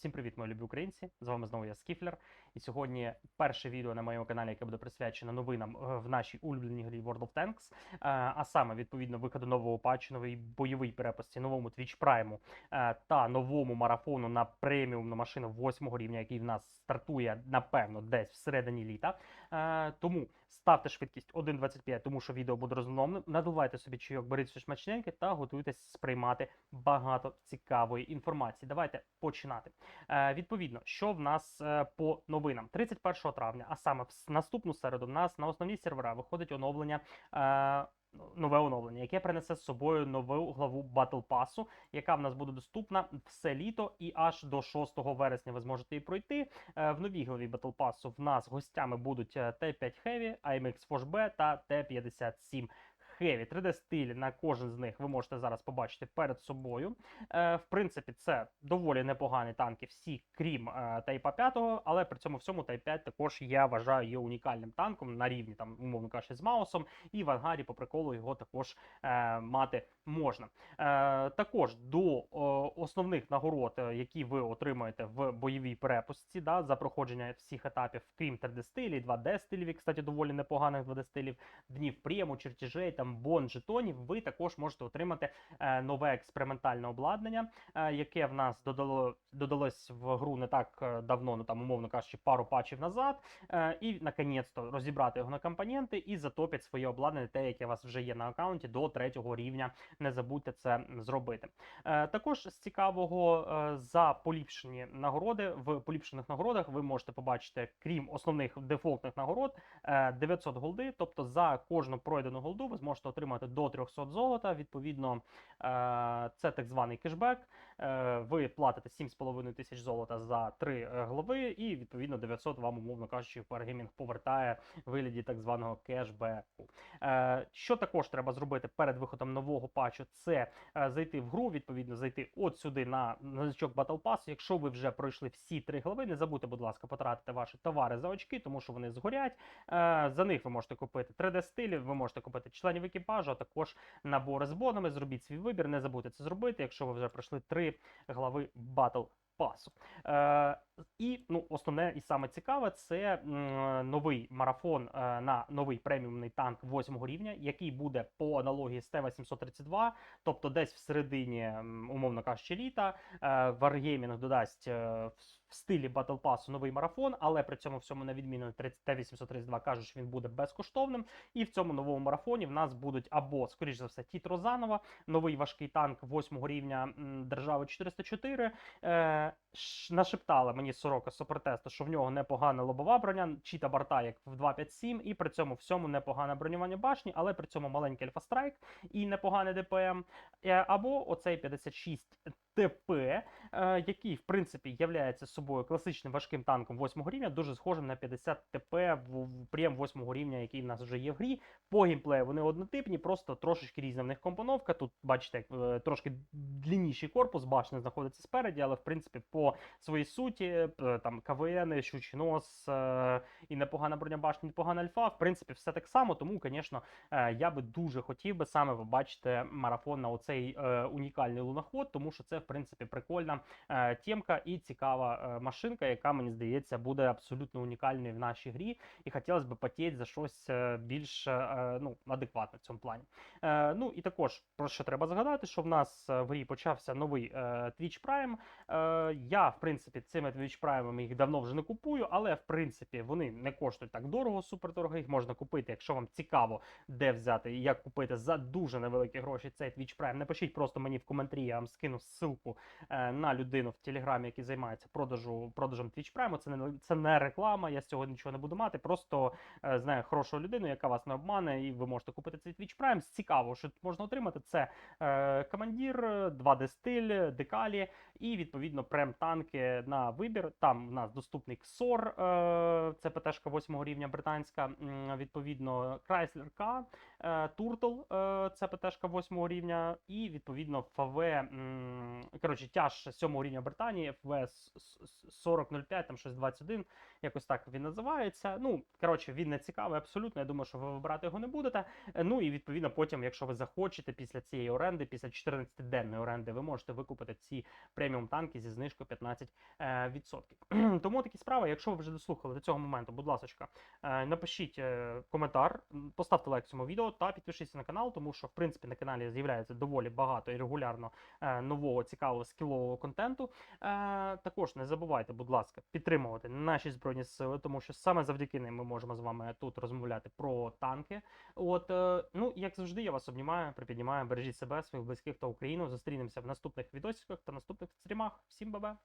Всім привіт, мої любі українці! З вами знову я Скіфлер. І сьогодні перше відео на моєму каналі, яке буде присвячено новинам е, в нашій улюбленій грі World of Tanks. Е, А саме відповідно виходу нового патчу, новий бойовий перепусті, новому Twitch Prime е, та новому марафону на преміумну машину 8 рівня, який в нас стартує напевно десь всередині літа. Е, Тому ставте швидкість 1.25, тому що відео буде розмовним. Надувайте собі чайок, беріть щось смачненьке та готуйтесь сприймати багато цікавої інформації. Давайте починати. Е, відповідно, що в нас е, по новинам? 31 травня, а саме в наступну середу, в нас на основні сервера виходить оновлення. Нове оновлення, яке принесе з собою нову главу Battle Pass, яка в нас буде доступна все літо, і аж до 6 вересня ви зможете її пройти. Е, В новій главі Battle Pass в нас гостями будуть е, Т5 Heavy, AMX Forge B та Т57 Heavy. 3D стиль на кожен з них ви можете зараз побачити перед собою. Е, в принципі, це доволі непогані танки, всі крім е, Тайпа 5, але при цьому всьому Тайп 5 також я вважаю є унікальним танком на рівні там, умовно кажучи, з Маусом, і в ангарі по приколу його також е, мати можна. Також до основних нагород, е, які ви отримаєте в бойовій перепустці, да, за проходження всіх етапів, крім 3D стилів, 2D стилів, і, кстати, доволі непоганих 2D стилів, днів прийому, чертежей, там бон, жетонів, ви також можете отримати е, нове експериментальне обладнання, е, яке в нас додало додалось в гру не так давно, ну там умовно кажучи, пару патчів назад. І наконець-то розібрати його на компоненти і затопять своє обладнання, те, яке у вас вже є на аккаунті до третього рівня. Не забудьте це зробити. Також цікавого е, за поліпшені нагороди в поліпшених нагородах ви можете побачити, крім основних дефолтних нагород, е, 900 голди. Тобто за кожну пройдену голду ви зможете отримати до 300 золота. Відповідно, е, це так званий кешбек. Е, Ви платите 7,5 тисяч золота за три е, глави, і відповідно 900 вам, умовно кажучи, Wargaming повертає в вигляді так званого кешбеку. Е, Що також треба зробити перед виходом нового патчу, це е, зайти в гру, відповідно, зайти от сюди на на значок Battle Pass. Якщо ви вже пройшли всі три глави, не забудьте, будь ласка, потратити ваші товари за очки, тому що вони згорять. Е, За них ви можете купити 3D стилі, ви можете купити членів екіпажу, а також набори з бонами. Зробіть свій вибір, не забудьте це зробити, якщо ви вже пройшли три глави Battle Pass. І ну, основне і саме цікаве це новий марафон е, на новий преміумний танк 8 рівня, який буде по аналогії з Т-832, тобто десь всередині, м, умовно кажучи, літа. Е, Wargaming додасть е, в в стилі Battle Pass новий марафон, але при цьому всьому, на відміну Т-832, кажуть, що він буде безкоштовним. І в цьому новому марафоні в нас будуть або, скоріш за все, Тіт Розанова, новий важкий танк 8 рівня держави 404. Е, ш- нашептала сорока супертесту, що в нього непогана лобова броня, чіта борта, як в 257, і при цьому всьому непогане бронювання башні, але при цьому маленький альфа-страйк і непоганий ДПМ. Е, або оцей 56 ТП, е, який в принципі являється собою класичним важким танком 8 рівня, дуже схожим на 50 ТП в, прем 8 рівня, який в нас вже є в грі. По геймплею вони однотипні, просто трошечки різна в них компоновка. Тут бачите, е, трошки длинніший корпус, башня знаходиться спереді, але в принципі по своїй суті, е, там КВН, щучий нос і непогана броня башні, непогана альфа. В принципі, все так само. Тому, звісно, я би дуже хотів би саме побачити марафон на оцей унікальний луноход, тому що це в принципі прикольна е, темка і цікава е, машинка, яка мені здається буде абсолютно унікальною в нашій грі. І хотілося б потіти за щось е, більш ну, адекватне в цьому плані. Ну і також про що треба згадати, що в нас в грі почався новий Twitch Prime. Я, в принципі, цими Twitch Prime їх давно вже не купую, але в принципі вони не коштують так дорого, супердорого. Їх можна купити, якщо вам цікаво, де взяти і як купити за дуже невеликі гроші цей Twitch Prime. Напишіть просто мені в коментарі, я вам скину ссылку е, на людину в Телеграмі, який займається продажу, продажем Twitch Prime. Це не це не реклама, я з цього нічого не буду мати. Просто е, знаю хорошу людину, яка вас не обмане, і ви можете купити цей Twitch Prime. Цікаво, що можна отримати. Це е, командір, 2D стиль, декалі і відповідно прем-танки на вибір. Там в нас доступний XOR, е, це ПТшка 8 рівня британська, відповідно Chrysler K, Туртл, е, це ПТшка 8 рівня, і відповідно ФВ, коротше, тяж 7 рівня Британії, ФВ с- с- 4005, там щось 21, якось так він називається. Ну, коротше, він не цікавий абсолютно. Я думаю, що ви вибирати його не будете. Е, Ну і відповідно, потім, якщо ви захочете після цієї оренди, після 14-денної оренди, ви можете викупити ці преміум танки зі знижкою 15%. е. Тому такі справи. Якщо ви вже дослухали до цього моменту, будь ласка, напишіть е, коментар, поставте лайк цьому відео та підпишіться на канал, тому що в принципі на каналі з'являється доволі багато і регулярно нового цікавого скілового контенту. Також не забувайте, будь ласка, підтримувати наші збройні сили, тому що саме завдяки ним ми можемо з вами тут розмовляти про танки. От е, ну як завжди, я вас обнімаю, припіднімаю. Бережіть себе, своїх близьких та Україну. Зустрінемося в наступних відосиках та наступних стрімах. Всім бабе!